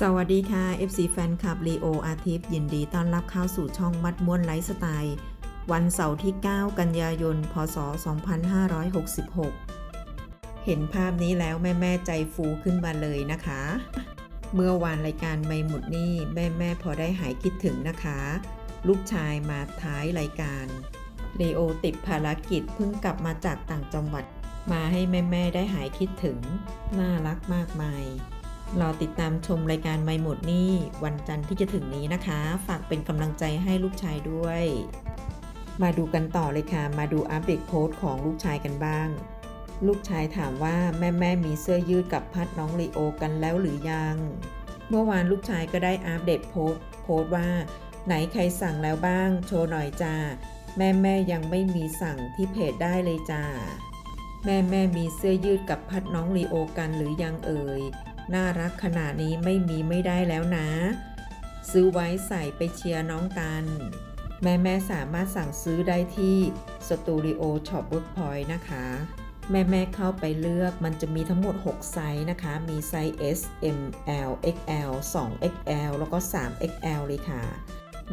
สวัสดีค่ะ FC แฟนคลับลีโออาทิตย์ยินดีต้อนรับเข้าสู่ช่องมัดม้วนไลฟ์สไตล์ วันเสาร์ที่ 9 กันยายน พศ 2566 เห็นภาพนี้แล้วแม่แม่ใจฟูขึ้นมาเลยนะคะ เมื่อวานรายการไม่หมุดนี่แม่แม่พอได้หายคิดถึงนะคะ ลูกชายมาท้ายรายการลีโอติดภารกิจเพิ่งกลับมาจากต่างจังหวัด มาให้แม่แม่ได้หายคิดถึง น่ารักมากมาย รอติดตามชมรายการไม่หมดนี่วันจันทร์ที่จะถึงนี้นะคะ ฝากเป็นกำลังใจให้ลูกชายด้วย มาดูกันต่อเลยค่ะ มาดูอัปเดตโพสต์ของลูกชายกันบ้าง ลูกชายถามว่าแม่แม่มีเสื้อยืดกับพัดน้องลีโอกันแล้วหรือยัง เมื่อวานลูกชายก็ได้อัปเดตโพสต์โพสต์ว่า ไหนใครสั่งแล้วบ้าง โชว์หน่อยจ้าแม่แม่ยังไม่มีสั่งที่เพจได้เลยจ้าแม่แม่มีเสื้อยืดกับพัดน้องลีโอกันหรือยังเอ่ย น่ารักขนาดนี้ไม่มีไม่ได้แล้วนะ ซื้อไว้ใส่ไปเชียร์น้องกัน แม่แม่สามารถสั่งซื้อได้ที่สตูดิโอช็อปเวิร์กพอยต์นะคะ แม่แม่เข้าไปเลือกมันจะมีทั้งหมด 6 ไซส์นะคะ มีไซส์ S M L XL 2 XL แล้วก็ 3 XL เลยค่ะ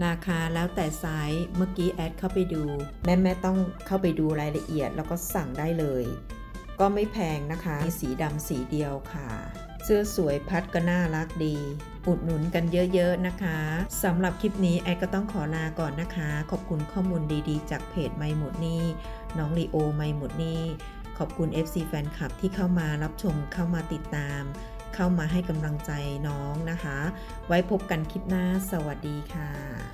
ราคาแล้วแต่ไซส์เมื่อกี้แอดเข้าไปดู แม่แม่ต้องเข้าไปดูรายละเอียดแล้วก็สั่งได้เลย ก็ไม่แพงนะคะ มีสีดำสีเดียวค่ะ เสื้อสวยพัดก็น่ารักดี อุดหนุนกันเยอะๆนะคะสำหรับคลิปนี้แอดก็ต้องขอลาก่อนนะคะ ขอบคุณข้อมูลดีๆ จากเพจไม่หมดนี่น้องลีโอไม่หมดนี่ขอบคุณ FC แฟนคลับที่เข้ามารับชมเข้ามาติดตาม เข้ามาให้กำลังใจน้องนะคะ ไว้พบกันคลิปหน้าสวัสดีค่ะ